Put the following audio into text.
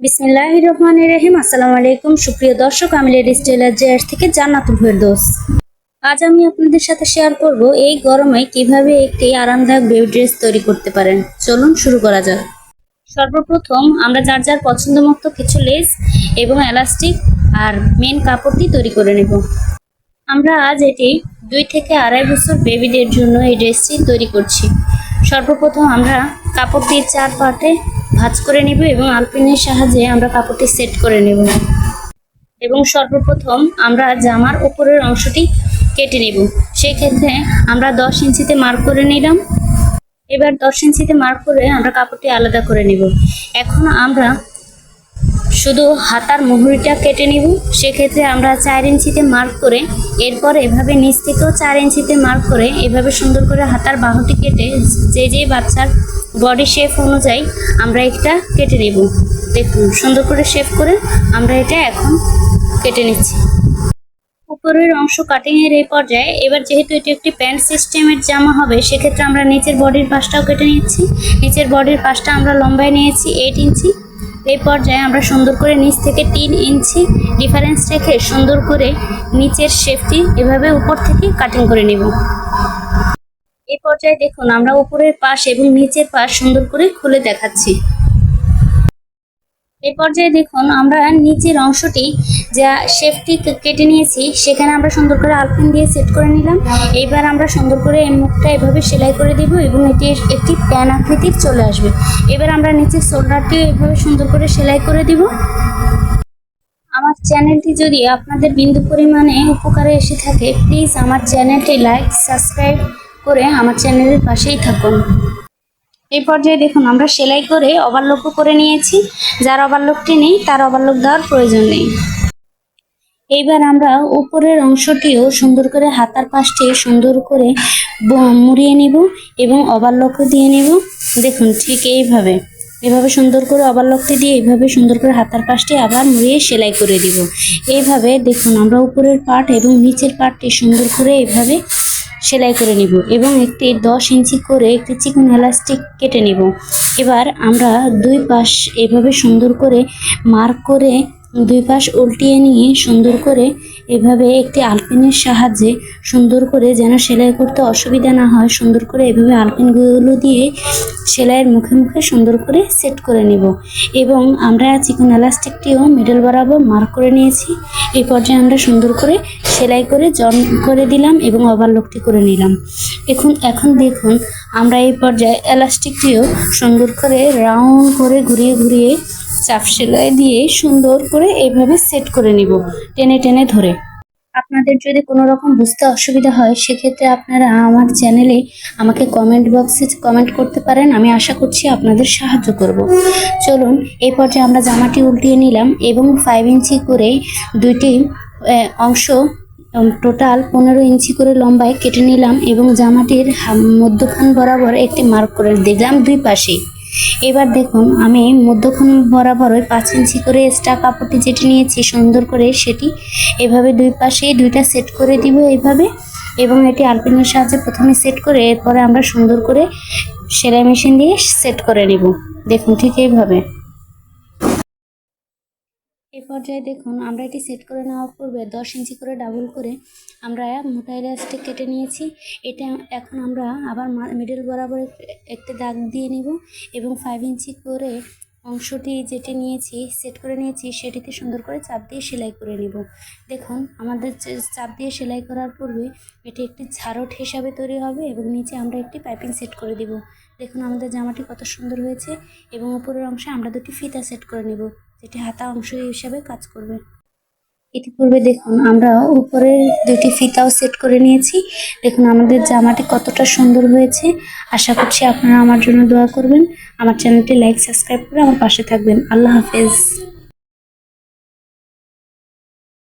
বিসমিল্লাহ রহমান রহিম আসসালামু আলাইকুম। সুপ্রিয় দর্শক, আমি লেডিস টেলার জেয়ার থেকে জান্নাতুল ফেরদৌস। আজ আমি আপনাদের সাথে শেয়ার করব এই গরমে কীভাবে একটি আরামদায়ক বেবি ড্রেস তৈরি করতে পারেন। চলুন শুরু করা যাক। সর্বপ্রথম আমরা যার যার পছন্দ মতো কিছু লেস এবং এলাস্টিক আর মেন কাপড়টি তৈরি করে নেব। আমরা আজ এটি দুই থেকে আড়াই বছর বেবিদের জন্য এই ড্রেসটি তৈরি করছি। সর্বপ্রথম আমরা কাপড়টি চার পার্টে ভাঁজ করে নেব এবং আলপিনের সাহায্যে আমরা কাপড়টি সেট করে নেব। এবং সর্বপ্রথম আমরা জামার উপরের অংশটি কেটে নেব। সেই ক্ষেত্রে আমরা দশ ইঞ্চিতে মার্ক করে নিলাম। এবার দশ ইঞ্চিতে মার্ক করে আমরা কাপড়টি আলাদা করে নেব। এখন আমরা শুধু হাতার মুহুরিটা কেটে নিব, সেক্ষেত্রে আমরা চার ইঞ্চিতে মার্ক করে এরপর এভাবে নিচ থেকেও চার ইঞ্চিতে মার্ক করে এভাবে সুন্দর করে হাতার বাহুটি কেটে যে যে বাচ্চার বডি শেপ অনুযায়ী আমরা এটা কেটে নেব। দেখুন, সুন্দর করে শেপ করে আমরা এটা এখন কেটে নিচ্ছি। উপরের অংশ কাটিংয়ের এই পর্যায়ে, এবার যেহেতু এটি একটি প্যান্ট সিস্টেমের জামা হবে, সেক্ষেত্রে আমরা নিচের বডির পাশটাও কেটে নিচ্ছি। নিচের বডির পাশটা আমরা লম্বায় নিয়েছি এইট ইঞ্চি এই পর্যায়ে আমরা সুন্দর করে নিচ থেকে তিন ইঞ্চি ডিফারেন্স রেখে সুন্দর করে নিচের শেপটি এভাবে উপর থেকে কাটিং করে নেব। এই পর্যায়ে দেখুন আমরা উপরের পাশ এবং নিচের পাশ সুন্দর করে খুলে দেখাচ্ছি। এই পর্যায়ে দেখুন, আমরা নিচের অংশটি যা শেপটি কেটে নিয়েছি, সেখানে আমরা সুন্দর করে আলপিন দিয়ে সেট করে নিলাম। এইবার আমরা সুন্দর করে এই মুখটা এভাবে সেলাই করে দিব এবং এটি একটি প্যান আকৃতির চলে আসবে। এবার আমরা নিচের শোল্ডারটি এভাবে সুন্দর করে সেলাই করে দিব। আমার চ্যানেলটি যদি আপনাদের বিন্দু পরিমাণে উপকারে এসে থাকে প্লিজ আমার চ্যানেলটি লাইক সাবস্ক্রাইব করে আমার চ্যানেলের পাশেই থাকুন। এই পর্যায়ে দেখুন, আমরা সেলাই করে ওভারলোকও করে নিয়েছি। যার ওভারলোকটি নেই, তার ওভারলোক দেওয়ার প্রয়োজন নেই। এইবার আমরা উপরের অংশটিও সুন্দর করে হাতার পাশটি সুন্দর করে মুড়িয়ে নিব এবং ওভারলোকও দিয়ে নিব। দেখুন, ঠিক এইভাবে। এভাবে সুন্দর করে ওভারলোকটি দিয়ে এইভাবে সুন্দর করে হাতার পাশটি আবার মুড়িয়ে সেলাই করে দিব। এইভাবে দেখুন, আমরা উপরের পার্ট এবং নিচের পার্টটি সুন্দর করে এইভাবে সেলাই করে নিব এবং একটি দশ ইঞ্চি করে একটি চিকন এলাস্টিক কেটে নিব। এবার আমরা দুই পাশ এভাবে সুন্দর করে মার্ক করে দুই পাশ উল্টিয়ে নিয়ে সুন্দর করে এভাবে একটি আলপিনের সাহায্যে সুন্দর করে যেন সেলাই করতে অসুবিধা না হয়, সুন্দর করে এভাবে আলপিনগুলো দিয়ে সেলাইয়ের মুখে মুখে সুন্দর করে সেট করে নিব। এবং আমরা চিকন এলাস্টিকটিও মিডল বরাবর মার্ক করে নিয়েছি। এই পর্যায়ে আমরা সুন্দর করে সেলাই করে জন করে দিলাম এবং ওভারলোকটি করে নিলাম। এখন এখন দেখুন, আমরা এই পর্যায়ে এলাস্টিকটিও সুন্দর করে রাউন্ড করে ঘুরিয়ে ঘুরিয়ে চাপ সেলাই দিয়ে সুন্দর করে এইভাবে সেট করে নিব, টেনে টেনে ধরে। আপনাদের যদি কোনো রকম বুঝতে অসুবিধা হয়, সেক্ষেত্রে আপনারা আমার চ্যানেলে আমাকে কমেন্ট বক্সে কমেন্ট করতে পারেন, আমি আশা করছি আপনাদের সাহায্য করব। চলুন, এই পর্যায়ে আমরা জামাটি উল্টিয়ে নিলাম এবং ফাইভ ইঞ্চি করে দুইটি অংশ টোটাল পনেরো ইঞ্চি করে লম্বায় কেটে নিলাম এবং জামাটির মধ্যখান বরাবর একটি মার্ক করে দিলাম দুই পাশে। এবার দেখুন, আমি মধ্যখান বরাবর ওই পাঁচ ইঞ্চি করে এক্সট্রা কাপড়টি যেটি নিয়েছি, সুন্দর করে সেটি এভাবে দুই পাশে দুইটা সেট করে দিব এইভাবে এবং এটি আলপিনের সাহায্যে প্রথমে সেট করে এরপরে আমরা সুন্দর করে সেলাই মেশিন দিয়ে সেট করে নেব। দেখুন ঠিক এইভাবে। এই পর্যায়ে দেখুন, আমরা এটি সেট করে নেওয়ার পূর্বে দশ ইঞ্চি করে ডাবল করে আমরা মোটা ইলাস্টিক কেটে নিয়েছি। এটা এখন আমরা আবার মিডল বরাবর এক- একটি দাগ দিয়ে নিব এবং ফাইভ ইঞ্চি করে অংশটি যেটি নিয়েছি সেট করে নিয়েছি, সেটিতে সুন্দর করে চাপ দিয়ে সেলাই করে নিব। দেখুন, আমাদের চাপ দিয়ে সেলাই করার পূর্বে এটি একটি ঝাড়ট হিসাবে তৈরি হবে এবং নিচে আমরা একটি পাইপিং সেট করে দিব। দেখুন, আমাদের জামাটি কত সুন্দর হয়েছে এবং উপরের অংশে আমরা দুটি ফিতা সেট করে নেব। যেটি হাতা অংশ হিসাবে কাজ করবে। ইতিপূর্বে দেখুন, আমরা উপরে দুটি ফিতাও সেট করে নিয়েছি। দেখুন, আমাদের জামাটি কতটা সুন্দর হয়েছে। আশা করছি আপনারা আমার জন্য দোয়া করবেন। আমার চ্যানেলটি লাইক, সাবস্ক্রাইব করে আমার পাশে থাকবেন। আল্লাহ হাফেজ।